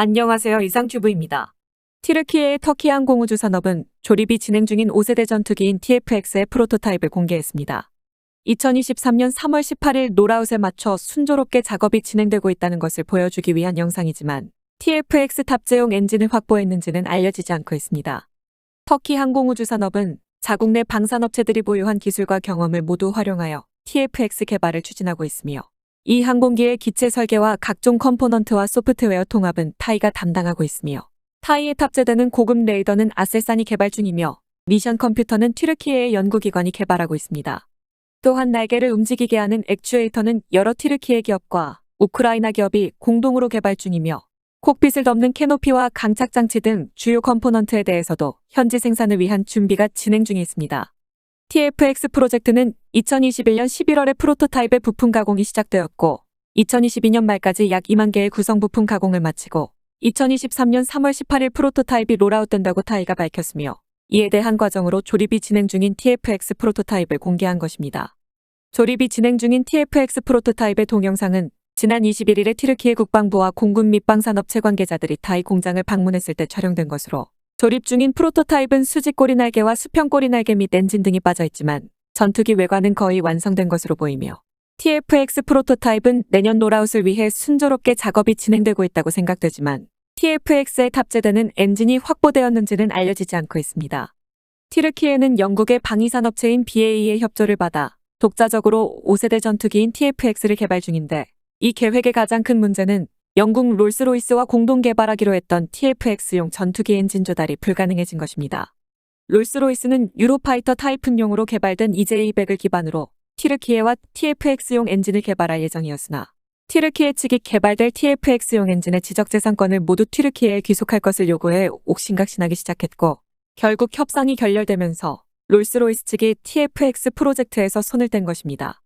안녕하세요. 이상튜브입니다. 티르키예의 터키 항공우주 산업은 조립이 진행 중인 5세대 전투기인 TFX의 프로토타입을 공개했습니다. 2023년 3월 18일 노라웃에 맞춰 순조롭게 작업이 진행되고 있다는 것을 보여주기 위한 영상이지만 TFX 탑재용 엔진을 확보했는지는 알려지지 않고 있습니다. 터키 항공우주 산업은 자국 내 방산업체들이 보유한 기술과 경험을 모두 활용하여 TFX 개발을 추진하고 있으며 이 항공기의 기체 설계와 각종 컴포넌트와 소프트웨어 통합은 타이가 담당하고 있으며 타이에 탑재되는 고급 레이더는 아셀산이 개발 중이며 미션 컴퓨터는 튀르키예의 연구기관이 개발하고 있습니다. 또한 날개를 움직이게 하는 액추에이터는 여러 튀르키예 기업과 우크라이나 기업이 공동으로 개발 중이며 콕핏을 덮는 캐노피와 강착 장치 등 주요 컴포넌트에 대해서도 현지 생산을 위한 준비가 진행 중에 있습니다. TFX 프로젝트는 2021년 11월에 프로토타입의 부품 가공이 시작되었고 2022년 말까지 약 2만 개의 구성 부품 가공을 마치고 2023년 3월 18일 프로토타입이 롤아웃된다고 타이가 밝혔으며 이에 대한 과정으로 조립이 진행 중인 TFX 프로토타입을 공개한 것입니다. 조립이 진행 중인 TFX 프로토타입의 동영상은 지난 21일에 티르키예 국방부와 공군 및 방산업체 관계자들이 타이 공장을 방문했을 때 촬영된 것으로 조립 중인 프로토타입은 수직 꼬리 날개와 수평 꼬리 날개 및 엔진 등이 빠져 있지만 전투기 외관은 거의 완성된 것으로 보이며 TFX 프로토타입은 내년 노라웃을 위해 순조롭게 작업이 진행되고 있다고 생각되지만 TFX에 탑재되는 엔진이 확보되었는지는 알려지지 않고 있습니다. 티르키예는 영국의 방위산업체인 BAE의 협조를 받아 독자적으로 5세대 전투기인 TFX를 개발 중인데 이 계획의 가장 큰 문제는 영국 롤스로이스와 공동 개발하기로 했던 TFX용 전투기 엔진 조달이 불가능해진 것입니다. 롤스로이스는 유로파이터 타이푼용으로 개발된 EJ200을 기반으로 티르키예와 TFX용 엔진을 개발할 예정이었으나 티르키예 측이 개발될 TFX용 엔진의 지적재산권을 모두 티르키예에 귀속할 것을 요구해 옥신각신하기 시작했고 결국 협상이 결렬되면서 롤스로이스 측이 TFX 프로젝트에서 손을 뗀 것입니다.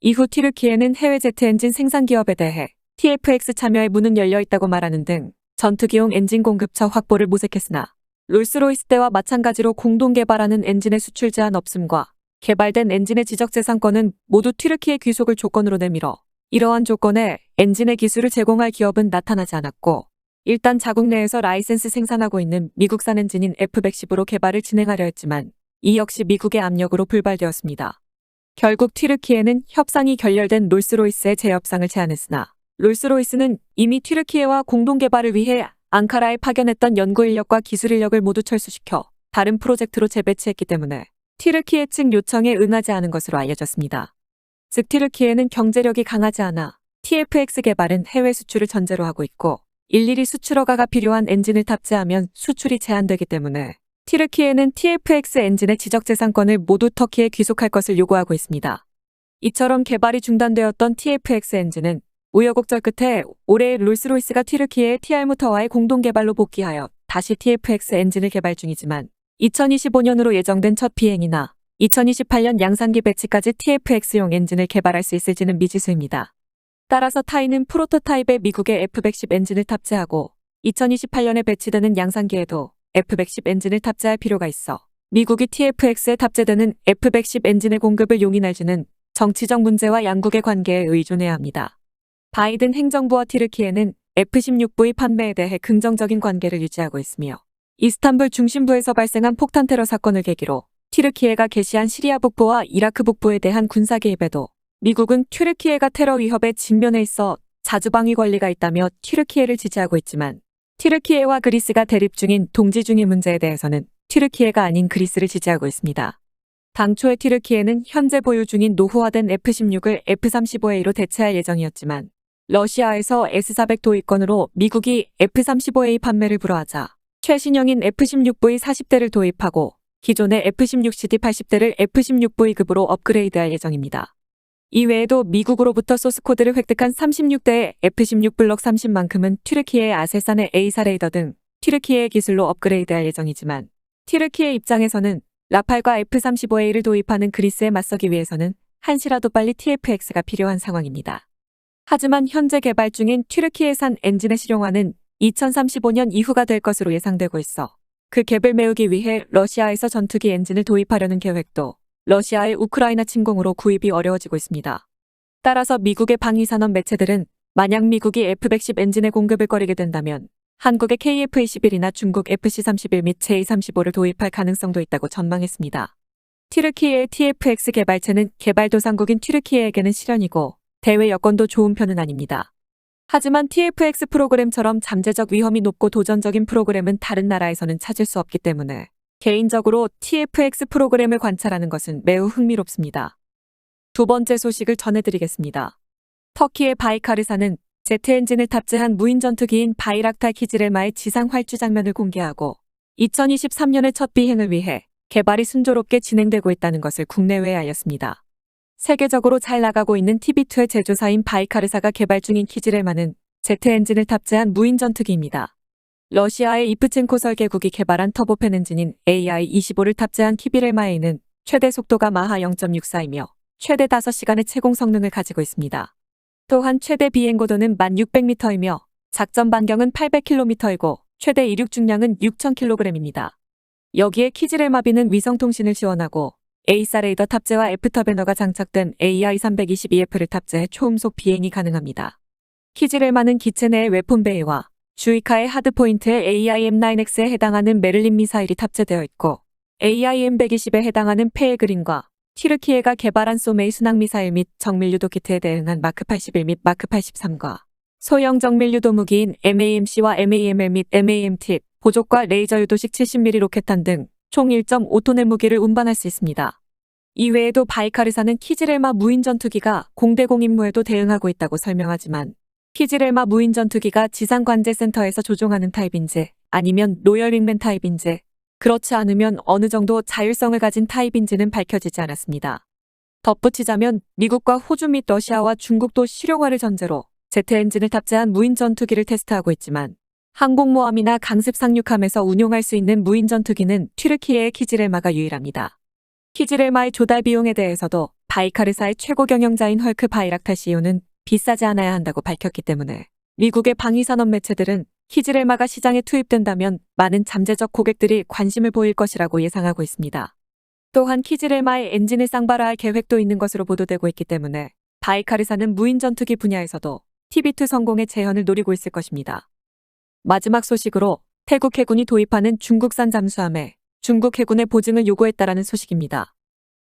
이후 티르키예는 해외 제트 엔진 생산 기업에 대해 TFX 참여의 문은 열려 있다고 말하는 등 전투기용 엔진 공급처 확보를 모색했으나 롤스로이스 때와 마찬가지로 공동 개발하는 엔진의 수출 제한 없음과 개발된 엔진의 지적 재산권은 모두 튀르키의 귀속을 조건으로 내밀어 이러한 조건에 엔진의 기술을 제공할 기업은 나타나지 않았고 일단 자국 내에서 라이센스 생산하고 있는 미국산 엔진인 F110으로 개발을 진행하려 했지만 이 역시 미국의 압력으로 불발되었습니다. 결국 튀르키예는 협상이 결렬된 롤스로이스의 재협상을 제안했으나 롤스로이스는 이미 튀르키예와 공동 개발을 위해 앙카라에 파견했던 연구 인력과 기술 인력을 모두 철수시켜 다른 프로젝트로 재배치했기 때문에 티르키예 측 요청에 응하지 않은 것으로 알려졌습니다. 즉 티르키예는 경제력이 강하지 않아 TFX 개발은 해외 수출을 전제로 하고 있고 일일이 수출 허가가 필요한 엔진을 탑재하면 수출이 제한되기 때문에 티르키예는 TFX 엔진의 지적재산권을 모두 터키에 귀속할 것을 요구하고 있습니다. 이처럼 개발이 중단되었던 TFX 엔진은 우여곡절 끝에 올해 롤스로이스가 튀르키예의 TR모터와의 공동 개발로 복귀하여 다시 TFX 엔진을 개발 중이지만 2025년으로 예정된 첫 비행이나 2028년 양산기 배치까지 TFX용 엔진을 개발할 수 있을지는 미지수입니다. 따라서 타이는 프로토타입에 미국의 F110 엔진을 탑재하고 2028년에 배치되는 양산기에도 F110 엔진을 탑재할 필요가 있어 미국이 TFX에 탑재되는 F110 엔진의 공급을 용인할지는 정치적 문제와 양국의 관계에 의존해야 합니다. 바이든 행정부와 티르키예는 F-16V 판매에 대해 긍정적인 관계를 유지하고 있으며 이스탄불 중심부에서 발생한 폭탄 테러 사건을 계기로 튀르키예가 개시한 시리아 북부와 이라크 북부에 대한 군사 개입에도 미국은 튀르키예가 테러 위협에 직면해 있어 자주방위 권리가 있다며 튀르키예를 지지하고 있지만 튀르키예와 그리스가 대립 중인 동지 중의 문제에 대해서는 튀르키예가 아닌 그리스를 지지하고 있습니다. 당초에 튀르키예는 현재 보유 중인 노후화된 F-16을 F-35A로 대체할 예정이었지만 러시아에서 S400 도입권으로 미국이 F-35A 판매를 불허하자 최신형인 F-16V 40대를 도입하고 기존의 F-16CD 80대를 F-16V급으로 업그레이드할 예정입니다. 이외에도 미국으로부터 소스코드를 획득한 36대의 F-16 블럭 30만큼은 튀르키예의 아셀산의 A사 레이더 등 튀르키예의 기술로 업그레이드할 예정이지만 튀르키예 입장에서는 라팔과 F-35A를 도입하는 그리스에 맞서기 위해서는 한시라도 빨리 TFX가 필요한 상황입니다. 하지만 현재 개발 중인 튀르키예산 엔진의 실용화는 2035년 이후가 될 것으로 예상되고 있어 그 갭을 메우기 위해 러시아에서 전투기 엔진을 도입하려는 계획도 러시아의 우크라이나 침공으로 구입이 어려워지고 있습니다. 따라서 미국의 방위산업 매체들은 만약 미국이 F-110 엔진의 공급을 꺼리게 된다면 한국의 KF-21이나 중국 FC-31 및 J-35를 도입할 가능성도 있다고 전망했습니다. 튀르키예의 TFX 개발체는 개발도상국인 튀르키예에게는 실현이고 대외 여건도 좋은 편은 아닙니다. 하지만 TFX 프로그램처럼 잠재적 위험이 높고 도전적인 프로그램은 다른 나라에서는 찾을 수 없기 때문에 개인적으로 TFX 프로그램을 관찰하는 것은 매우 흥미롭습니다. 두 번째 소식을 전해드리겠습니다. 터키의 바이카르사는 제트 엔진을 탑재한 무인 전투기인 바이락탈 키즈레마의 지상 활주 장면을 공개하고 2023년의 첫 비행을 위해 개발이 순조롭게 진행되고 있다는 것을 국내외에 알렸습니다. 세계적으로 잘 나가고 있는 TB2의 제조사인 바이카르사가 개발 중인 키즈레마는 제트 엔진을 탑재한 무인 전투기입니다. 러시아의 이프첸코 설계국이 개발한 터보팬 엔진인 AI-25를 탑재한 키비레마에는 최대 속도가 마하 0.64이며 최대 5시간의 채공 성능을 가지고 있습니다. 또한 최대 비행 고도는 1600m이며 작전 반경은 800km이고 최대 이륙 중량은 6000kg입니다. 여기에 키즈레마비는 위성통신을 지원하고 에이사 레이더 탑재와 애프터 배너가 장착된 AI-322F를 탑재해 초음속 비행이 가능합니다. 키즈레마는 기체 내의 웨폰 베이와 주이카의 하드포인트에 AIM-9X에 해당하는 메를린 미사일이 탑재되어 있고 AIM-120에 해당하는 페에그린과 튀르키예가 개발한 소메이 순항미사일 및 정밀유도 키트에 대응한 마크 81 및 마크 83과 소형 정밀유도 무기인 MAMC와 MAML 및 MAMT, 보족과 레이저 유도식 70mm 로켓탄 등 총 1.5톤의 무기를 운반할 수 있습니다. 이외에도 바이카르사는 키즈렐마 무인 전투기가 공대공 임무에도 대응하고 있다고 설명하지만 키즈렐마 무인 전투기가 지상관제센터에서 조종하는 타입인지 아니면 로열 윙맨 타입인지 그렇지 않으면 어느 정도 자율성을 가진 타입인지는 밝혀지지 않았습니다. 덧붙이자면 미국과 호주 및 러시아와 중국도 실용화를 전제로 제트 엔진을 탑재한 무인 전투기를 테스트하고 있지만 항공모함이나 강습 상륙함에서 운용할 수 있는 무인 전투기는 튀르키예의 키즈렐마가 유일합니다. 키즈렐마의 조달 비용에 대해서도 바이카르사의 최고 경영자인 헐크 바이락탈 CEO는 비싸지 않아야 한다고 밝혔기 때문에 미국의 방위산업 매체들은 키즈렐마가 시장에 투입된다면 많은 잠재적 고객들이 관심을 보일 것이라고 예상하고 있습니다. 또한 키즈렐마의 엔진을 쌍발화할 계획도 있는 것으로 보도되고 있기 때문에 바이카르사는 무인 전투기 분야에서도 TB2 성공의 재현을 노리고 있을 것입니다. 마지막 소식으로 태국 해군이 도입하는 중국산 잠수함에 중국 해군의 보증을 요구했다라는 소식입니다.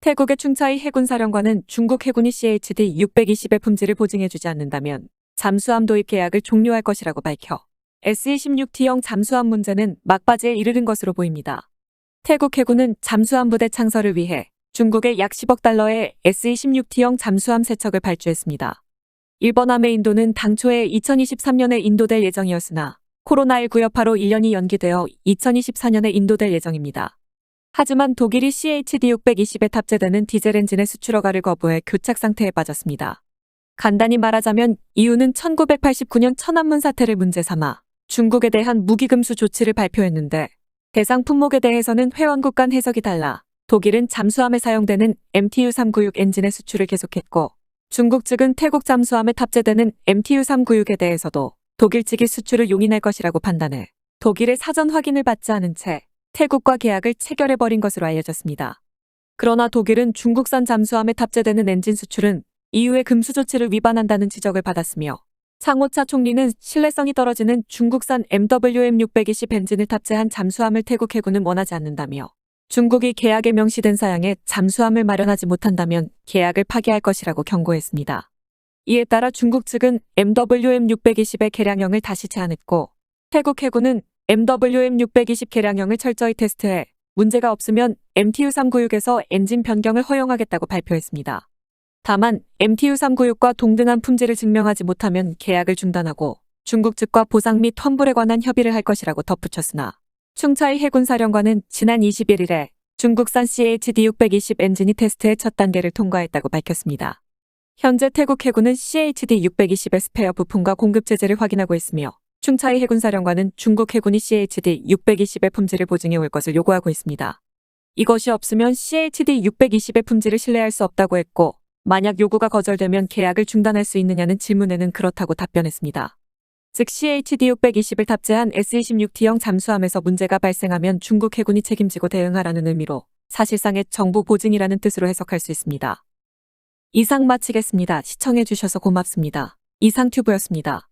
태국의 충차이 해군 사령관은 중국 해군이 CHD-620의 품질을 보증해주지 않는다면 잠수함 도입 계약을 종료할 것이라고 밝혀 SE-16T형 잠수함 문제는 막바지에 이르는 것으로 보입니다. 태국 해군은 잠수함 부대 창설을 위해 중국에 약 10억 달러의 SE-16T형 잠수함 세척을 발주했습니다. 일본 함의 인도는 당초에 2023년에 인도될 예정이었으나 코로나19 여파로 1년이 연기되어 2024년에 인도될 예정입니다. 하지만 독일이 CHD-620에 탑재되는 디젤 엔진의 수출 허가를 거부해 교착 상태에 빠졌습니다. 간단히 말하자면 이유는 1989년 천안문 사태를 문제 삼아 중국에 대한 무기금수 조치를 발표했는데 대상 품목에 대해서는 회원국 간 해석이 달라 독일은 잠수함에 사용되는 MTU-396 엔진의 수출을 계속했고 중국 측은 태국 잠수함에 탑재되는 MTU-396에 대해서도 독일 측이 수출을 용인할 것이라고 판단해 독일의 사전 확인을 받지 않은 채 태국과 계약을 체결해버린 것으로 알려졌습니다. 그러나 독일은 중국산 잠수함에 탑재되는 엔진 수출은 EU의 금수 조치를 위반한다는 지적을 받았으며 창호차 총리는 신뢰성이 떨어지는 중국산 MWM620 엔진을 탑재한 잠수함을 태국 해군은 원하지 않는다며 중국이 계약에 명시된 사양에 잠수함을 마련하지 못한다면 계약을 파기할 것이라고 경고했습니다. 이에 따라 중국 측은 MWM620의 개량형을 다시 제안했고 태국 해군은 MWM620 개량형을 철저히 테스트해 문제가 없으면 MTU-396에서 엔진 변경을 허용하겠다고 발표했습니다. 다만 MTU-396과 동등한 품질을 증명하지 못하면 계약을 중단하고 중국 측과 보상 및 환불에 관한 협의를 할 것이라고 덧붙였으나 충차이 해군사령관은 지난 21일에 중국산 CHD-620 엔진이 테스트의 첫 단계를 통과했다고 밝혔습니다. 현재 태국 해군은 CHD-620의 스페어 부품과 공급 체제를 확인하고 있으며 충차이 해군사령관은 중국 해군이 CHD-620의 품질을 보증해 올 것을 요구하고 있습니다. 이것이 없으면 CHD-620의 품질을 신뢰할 수 없다고 했고 만약 요구가 거절되면 계약을 중단할 수 있느냐는 질문에는 그렇다고 답변했습니다. 즉 CHD-620을 탑재한 S-26T형 잠수함에서 문제가 발생하면 중국 해군이 책임지고 대응하라는 의미로 사실상의 정부 보증이라는 뜻으로 해석할 수 있습니다. 이상 마치겠습니다. 시청해주셔서 고맙습니다. 이상튜브였습니다.